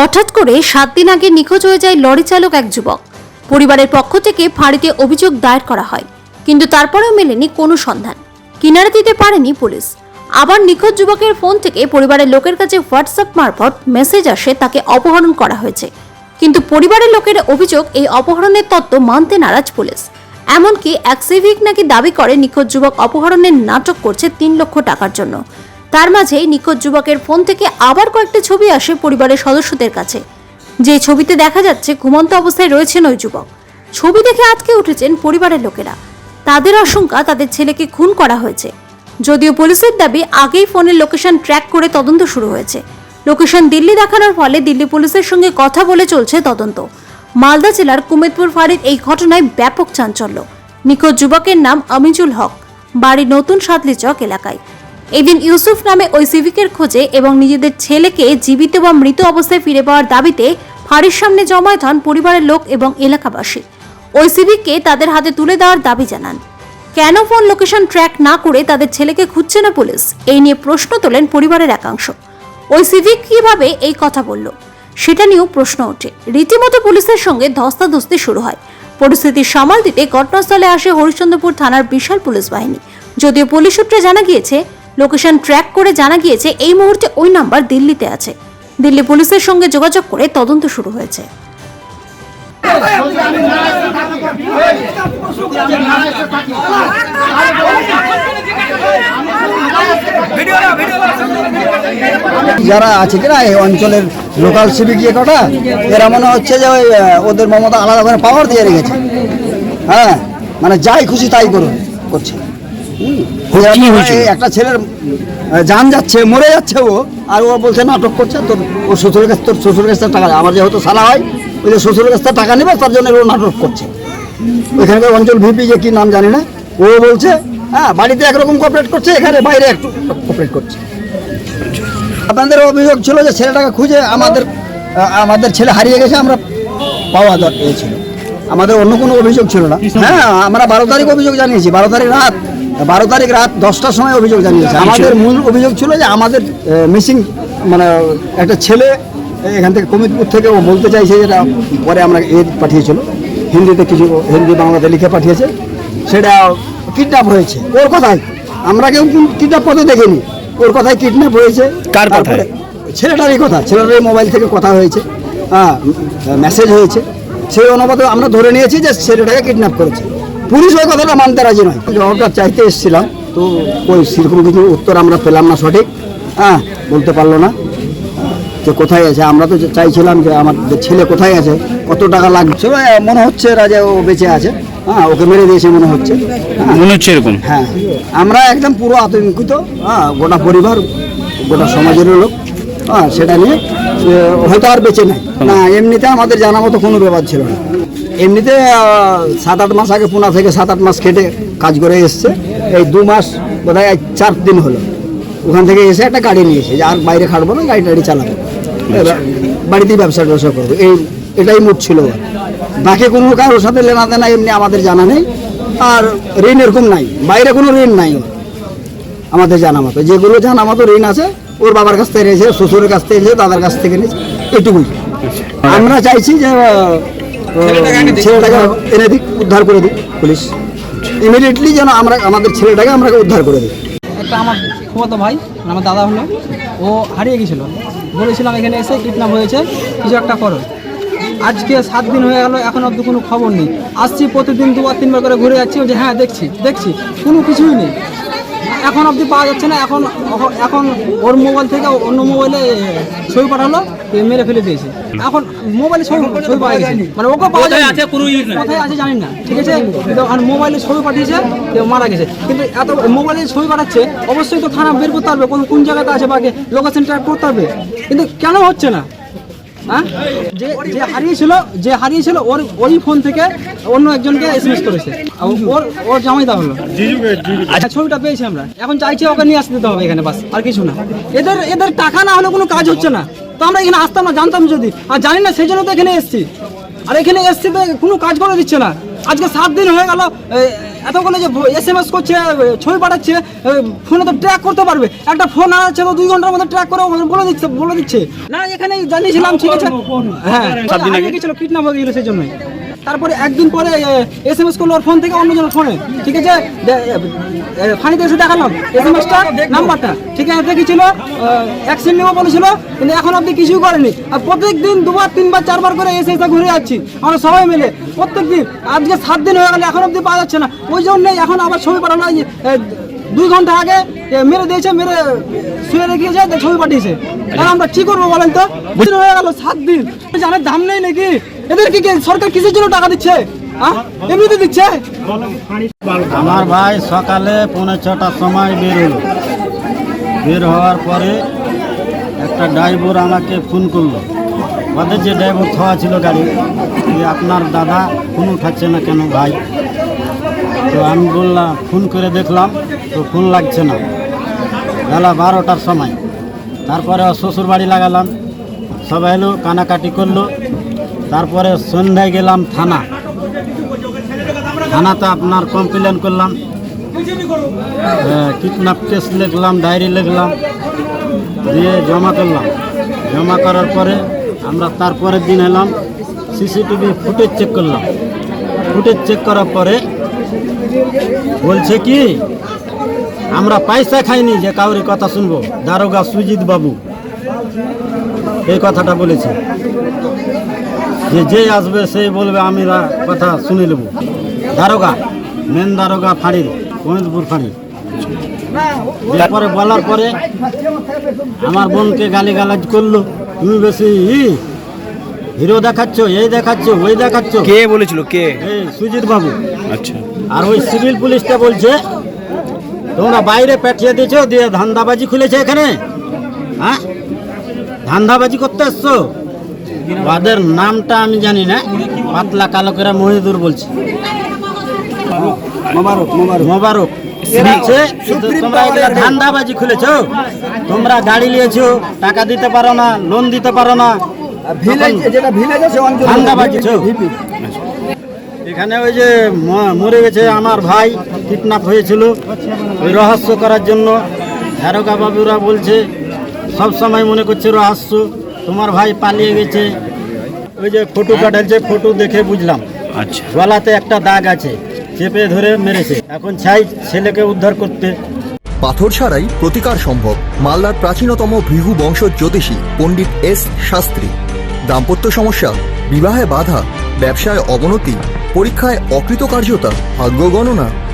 হঠাৎ করে সাত দিন আগে নিখোঁজ হয়ে যায় লরি চালক এক যুবক। পরিবারের পক্ষ থেকে ফাঁড়িতে অভিযোগ দায়ের করা হয়, কিন্তু তারপরেও মেলেনি কোনো সন্ধান। কিনারা দিতে পারেনি পুলিশ। আবার নিখোঁজ যুবকের ফোন থেকে পরিবারের লোকের কাছে হোয়াটসঅ্যাপ মারফত মেসেজ আসে, তাকে অপহরণ করা হয়েছে। কিন্তু পরিবারের লোকের অভিযোগ, এই অপহরণের তত্ত্ব মানতে নারাজ পুলিশ। এমনকি এক সিভিক নাকি দাবি করে, নিখোঁজ যুবক অপহরণের নাটক করছে তিন লক্ষ টাকার জন্য। তার মাঝেই নিখোঁজ যুবকের ফোন থেকে আবার কয়েকটি ছবি আসে পরিবারের সদস্যদের কাছে। যে ছবিতে দেখা যাচ্ছে ঘুমন্ত অবস্থায় রয়েছেন ওই যুবক। ছবি দেখে আটকে উঠেছেন পরিবারের লোকেরা। তাদের আশঙ্কা তাদের ছেলেকে খুন করা হয়েছে। যদিও পুলিশের দাবি, আগেই ফোনের লোকেশন ট্র্যাক করে তদন্ত শুরু হয়েছে। লোকেশন দিল্লি দেখানোর ফলে দিল্লি পুলিশের সঙ্গে কথা বলে চলছে তদন্ত। মালদা জেলার কুমেদপুর ফাঁড়ির এই ঘটনায় ব্যাপক চাঞ্চল্য। নিখোঁজ যুবকের নাম আমিজুল হক। বাড়ি নতুন সাতলি চক এলাকায়। এদিন ইউসুফ নামে ওই সিভিকের খোঁজে এবং নিজেদের ছেলেকে জীবিত বা মৃত অবস্থায় ফিরে পাওয়ার দাবিতে ফাঁড়ির সামনে জমায়েত হন পরিবারের লোক এবং এলাকাবাসী। ওই সিভিককে তাদের হাতে তুলে দেওয়ার দাবি জানান। কেন ফোন লোকেশন ট্র্যাক না করে তাদের ছেলেকে খুঁজছে না পুলিশ? এই নিয়ে প্রশ্ন তোলেন পরিবারের একাংশ। ওই সিভিক কীভাবে এই কথা বলল? সেটা নিয়েও প্রশ্ন ওঠে। রীতিমতো পুলিশের সঙ্গে ধস্তাধস্তি শুরু হয়। পরিস্থিতি সামাল দিতে ঘটনাস্থলে আসে হরিশ্চন্দ্রপুর থানার বিশাল পুলিশ বাহিনী। যদিও পুলিশ সূত্রে জানা গিয়েছে লোকেশন ট্র্যাক করে জানা গিয়েছে, এই মুহূর্তে ওই নাম্বার দিল্লিতে আছে। দিল্লি পুলিশের সঙ্গে যোগাযোগ করে তদন্ত শুরু হয়েছে। যারা আছে কিনা এই অঞ্চলের লোকাল সিভিক যে কটা, এরা মনে হচ্ছে যে ওই ওদের মমতা আলাদা করে পাওয়ার দিয়ে রেখেছে। হ্যাঁ মানে যাই খুশি তাই করুন, করছে। কি? একটা ছেলের জান যাচ্ছে মরে যাচ্ছে ও আর ও বলছে নাটক করছে তোর ওর শ্বশুরের কাছে তোর শ্বশুরের কাছে টাকা আমার যেহেতু সালা হয় ওই যে শ্বশুরের কাছে টাকা নেবে তার জন্য ও নাটক করছে। ওইখানকার অঞ্চল ভিপি যে কি নাম জানি না ও বলছে হ্যাঁ বাড়িতে একরকম কোঅপারেট করছে এখানে বাইরে একটু কোঅপারেট করছে। আপনাদের অভিযোগ ছিল যে ছেলেটাকে খুঁজে আমাদের আমাদের ছেলে হারিয়ে গেছে আমরা পাওয়া দরকার আমাদের অন্য কোনো অভিযোগ ছিল না। হ্যাঁ আমরা বারো তারিখ অভিযোগ জানিয়েছি বারো তারিখ রাত। বারো তারিখ রাত দশটার সময় অভিযোগ জানিয়েছে। আমাদের মূল অভিযোগ ছিল যে আমাদের মিসিং মানে একটা ছেলে এখান থেকে কমিতপুর থেকে ও বলতে চাইছে যেটা পরে আমরা এ পাঠিয়েছিল। হিন্দিতে কিছু হিন্দি বাংলাতে লিখে পাঠিয়েছে। সেটা কিডন্যাপ হয়েছে। ওর কথাই। আমরা কেউ কিডন্যাপ করতে দেখিনি। ওর কথায় কিডন্যাপ হয়েছে। কার কথায়? তারপরে ছেলেটারই কথা। ছেলেটারই মোবাইল থেকে কথা হয়েছে। হ্যাঁ মেসেজ হয়েছে। সেই অনুপাতে আমরা ধরে নিয়েছি যে ছেলেটাকে কিডন্যাপ করেছে। পুলিশ ওই কথাটা মানতে রাজি নয়। জবাবটা চাইতে এসেছিলাম তো ওই সেরকম কিছু উত্তর আমরা পেলাম না সঠিক। হ্যাঁ বলতে পারল না। যে কোথায় আছে আমরা তো চাইছিলাম যে আমার যে ছেলে কোথায় আছে কত টাকা লাগছে মনে হচ্ছে রাজা ও বেঁচে আছে। হ্যাঁ ওকে মেরে দিয়েছে মনে হচ্ছে। হ্যাঁ। মনে হচ্ছে এরকম? হ্যাঁ। আমরা একদম পুরো আতঙ্কিত। হ্যাঁ গোটা পরিবার গোটা সমাজের লোক। হ্যাঁ সেটা নিয়ে হয়তো আর বেঁচে নাই। না এমনিতে আমাদের জানা মতো কোনো ব্যাপার ছিল না। এমনিতে সাত আট মাস আগে পুনা থেকে সাত আট মাস খেটে কাজ করে এসছে। এই দু মাস বোধহয় চার দিন হলো। ওখান থেকে এসে একটা গাড়ি নিয়েছে যে আর বাইরে খাটবো না গাড়ি টাড়ি চালাবো। বাড়িতেই ব্যবসা ট্যাবসা করব। এই এটাই মুড ছিল বাকি কোনো কারোর সাথে লেনা দেনা এমনি আমাদের জানা নেই। আর ঋণ এরকম নাই। বাইরে কোনো ঋণ নাই আমাদের জানা মতো। যেগুলো জানা মতো ঋণ আছে ওর বাবার কাছ থেকে নিয়েছে শ্বশুরের কাছ থেকে নিয়েছে দাদার কাছ থেকে নিয়েছে এটুকুই। আমরা চাইছি যে আহ, ছেলেটাকে এনে দিক উদ্ধার করে দিক পুলিশ। ইমিডিয়েটলি যেন আমরা আমাদের ছেলেটাকে আমরা উদ্ধার করে দিই। একটা আমার ক্ষমতা ভাই আমার দাদা হলো ও হারিয়ে গেছিল। বলেছিলাম এখানে এসে কিডন্যাপ হয়েছে কিছু একটা করো। আজকে সাত দিন হয়ে গেল এখন অব্দি কোনো খবর নেই। আসছি প্রতিদিন দুবার তিনবার করে ঘুরে যাচ্ছি যে হ্যাঁ দেখছি দেখছি কোনো কিছুই নেই। এখন অবধি পাওয়া যাচ্ছে না এখন এখন ওর মোবাইল থেকে অন্য মোবাইলে ছবি পাঠালো মেরে ফেলে দিয়েছে। এখন মোবাইলে ছবি ছবি পাওয়া গেছে। মানে ওকে পাওয়া যায় আছে কোথায় আছে জানি না। ঠিক আছে? কিন্তু আর মোবাইলে ছবি পাঠিয়েছে মারা গেছে। কিন্তু এত মোবাইলে ছবি পাঠাচ্ছে অবশ্যই তো থানা বের করতে হবে কোন কোন জায়গাতে আছে বা লোকেশন ট্র্যাক করতে হবে কিন্তু কেন হচ্ছে না? হ্যাঁ? যে যে হারিয়েছিল যে হারিয়েছিল ওর ওই ফোন থেকে অন্য একজনকে এসএমএস করেছে। ওর ওর জামাইদা হলো। আচ্ছা ছবিটা পেয়েছি আমরা। এখন চাইছি ওকে নিয়ে আসতে দিতে হবে এখানে বাস। আর কিছু না। এদের এদের টাকা না হলে কোনো কাজ হচ্ছে না। তো আমরা এখানে আসতাম না জানতাম যদি। আর জানি না সেই জন্য তো এখানে এসছি। আর এখানে এসছি তো কোনো কাজ করে দিচ্ছে না। আজকে সাত দিন হয়ে গেল এতগুলো যে এস এম এস করছে ছবি পাঠাচ্ছে ফোনে তো ট্র্যাক করতে পারবে। একটা ফোন আছে তো দুই ঘণ্টার মধ্যে ট্র্যাক করে বলে দিচ্ছে বলে দিচ্ছে। না এখানে জানিয়েছিলাম ঠিক আছে? হ্যাঁ। কিডন্যাপ হয়ে গেছিল সেই জন্যই। তারপরে একদিন পরে এস এম এস করল ওর ফোন থেকে অন্যজনের ফোনে ঠিক আছে? ফানিতে এসে দেখালাম এস এম এসটা নাম্বারটা ঠিক আছে? দেখেছিল অ্যাকশন নেব বলেছিল কিন্তু এখন অব্দি কিছুই করেনি। আর প্রত্যেক দিন দুবার তিনবার চারবার করে এসে এসে ঘুরে যাচ্ছি। আমরা সবাই মিলে। প্রত্যেক দিন আজকে সাত দিন হয়ে গেলে এখন অব্দি পাওয়া যাচ্ছে না। ওই জন্যই এখন আবার ছবি পাঠানো হয় দুই ঘণ্টা আগে মেরে দিয়েছে মেরে শুয়ে রেখেছে ছবি পাঠিয়েছে। আর আমরা কি করব বলেন তো? দিন হয়ে গেল সাত দিন। জানার দাম নেই নাকি? এদের কি কি সরকার কিসের জন্য টাকা দিচ্ছে? হ্যাঁ? এমনিতে দিচ্ছে? আমার ভাই সকালে পৌনে ছটার সময় বের হলো। বের হওয়ার পরে একটা ড্রাইভার আমাকে ফোন করল। ওদের যে ড্রাইভার খাওয়া ছিল গাড়ি যে আপনার দাদা ফোন উঠাচ্ছে না কেন ভাই? তো আমি বললাম, ফোন করে দেখলাম, তো ফোন লাগছে না। বেলা বারোটার সময়। তারপরে শ্বশুর বাড়ি লাগালাম। সবাই এলো, কানাকাটি করল। তারপরে সন্ধ্যায় গেলাম থানা। থানাতে আপনার কমপ্লেন করলাম। কিডন্যাপ কেস লিখলাম ডায়েরি লিখলাম, দিয়ে জমা করলাম। জমা করার পরে আমরা তারপরের দিন এলাম সিসিটিভি ফুটেজ চেক করলাম। ফুটেজ চেক করার পরে বলছে কি, আমরা পয়সা খাইনি যে কাউরি কথা শুনব। দারোগা সুজিত বাবু, এই কথাটা বলেছে। যে যে আসবে সেই বলবে আমরা কথা শুনে নেব। দারোগা মেন দারোগা ফাঁড়ির মহিদপুর ফাঁড়ির। তারপরে বলার পরে আমার বোনকে গালি গালাজ করল তুমি বেশি ই, হিরো দেখাচ্ছ এই দেখাচ্ছ ওই দেখাচ্ছ। কে বলেছিল? কে? সুজিত বাবু। আচ্ছা। আর ওই সিভিল পুলিশটা বলছে তোমরা বাইরে পাঠিয়ে দিয়েছ দিয়ে ধান্দাবাজি খুলেছে এখানে। হ্যাঁ? ধান্দাবাজি করতে এসছো? ওদের নামটা আমি জানি না পাতলা কালো করে মহিদুর বলছে। মোবারক তোমরা ধান্দাবাজি খুলেছো তোমরা গাড়ি নিয়েছো টাকা দিতে পারো না লোন দিতে পারো না ভিলেজ যেটা ভিলেজ আছে অঞ্চল ধান্দাবাজি ছো। এখানে ওই যে মরে গেছে আমার ভাই কিডন্যাপ হয়েছিল ওই রহস্য করার জন্য। ধারকা বাবুরা বলছে সব সময় মনে করছে রহস্য। তোমার ভাই পালিয়ে গেছে। ওই যে ফটো কাটাচ্ছে ফটো দেখে বুঝলাম। আচ্ছা। গলাতে একটা দাগ আছে চেপে ধরে মেরেছে। এখন চাই ছেলেকে উদ্ধার করতে। পাথর ছাড়াই প্রতিকার সম্ভব। মালদার প্রাচীনতম ভৃহু বংশ জ্যোতিষী পণ্ডিত এস শাস্ত্রী। দাম্পত্য সমস্যা বিবাহে বাধা ব্যবসায় অবনতি পরীক্ষায় অকৃতকার্যতা ভাগ্য গণনা